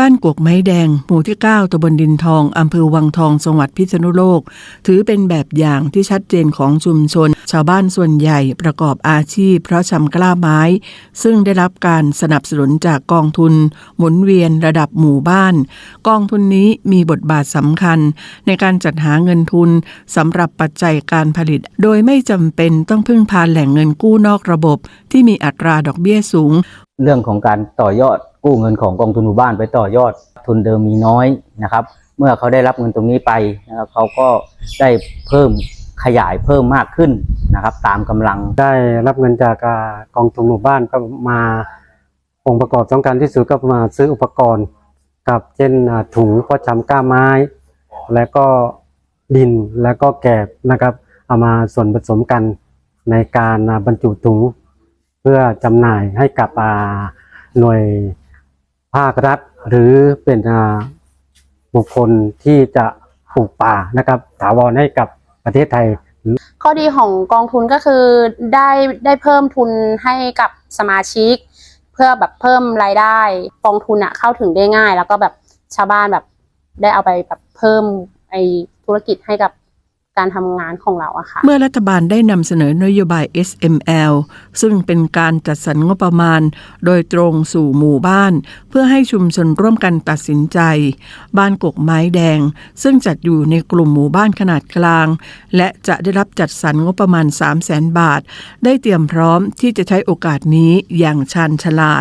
บ้านกวกไม้แดง หมู่ที่ 9ตำบลดินทอง อำเภอวังทอง จังหวัดพิษณุโลก ถือเป็นแบบอย่างที่ชัดเจนของชุมชน ชาวบ้านส่วนใหญ่ประกอบอาชีพ เพราะชำกล้าไม้ ซึ่งได้รับการสนับสนุนจากกองทุน หมุนเวียนระดับหมู่บ้าน กองทุนนี้มีบทบาทสำคัญ ในการจัดหาเงินทุนสำหรับปัจจัยการผลิต โดยไม่จำเป็นต้องพึ่งพาแหล่งเงินกู้นอกระบบ ที่มีอัตราดอกเบี้ยสูง เรื่องของการต่อยอดกู้เงินของกองทุนหมู่บ้านไปต่อยอดทุนเดิมมีน้อยนะครับ เมื่อเขาได้รับเงินตรงนี้ไปนะครับเขาก็ได้เพิ่มขยายเพิ่มมากขึ้นนะครับ ตามกำลังได้รับเงินจากกองทุนหมู่บ้านก็มาองค์ประกอบสำคัญที่สุดก็มาซื้ออุปกรณ์กับเช่นถุงเพาะชำก้าไม้ แล้วก็ดินแล้วก็แกบนะครับ เอามาส่วนผสมกันในการบรรจุถุง เพื่อจำหน่ายให้กับอ่าหน่วยภาครัฐ หรือเป็นบุคคลที่จะปลูกป่านะครับถาวรให้กับประเทศไทย ข้อดีของกองทุนก็คือได้ได้เพิ่มทุนให้กับสมาชิก เพื่อแบบเพิ่มรายได้กองทุนอะเข้าถึงได้ง่าย แล้วก็แบบชาวบ้านแบบได้เอาไปแบบเพิ่มไอธุรกิจให้กับ การทำงานของเราอะค่ะ เมื่อรัฐบาลได้นำเสนอนโยบาย SML ซึ่งเป็นการจัดสรรงบประมาณ โดยตรงสู่หมู่บ้าน เพื่อให้ชุมชนร่วมกันตัดสินใจ บ้านกกไม้แดง ซึ่งจัดอยู่ในกลุ่มหมู่บ้านขนาดกลาง และจะได้รับจัดสรรงบประมาณ 3 0 0แสนบาท ได้เตรียมพร้อมที่จะใช้โอกาสนี้อย่างชาญฉลาด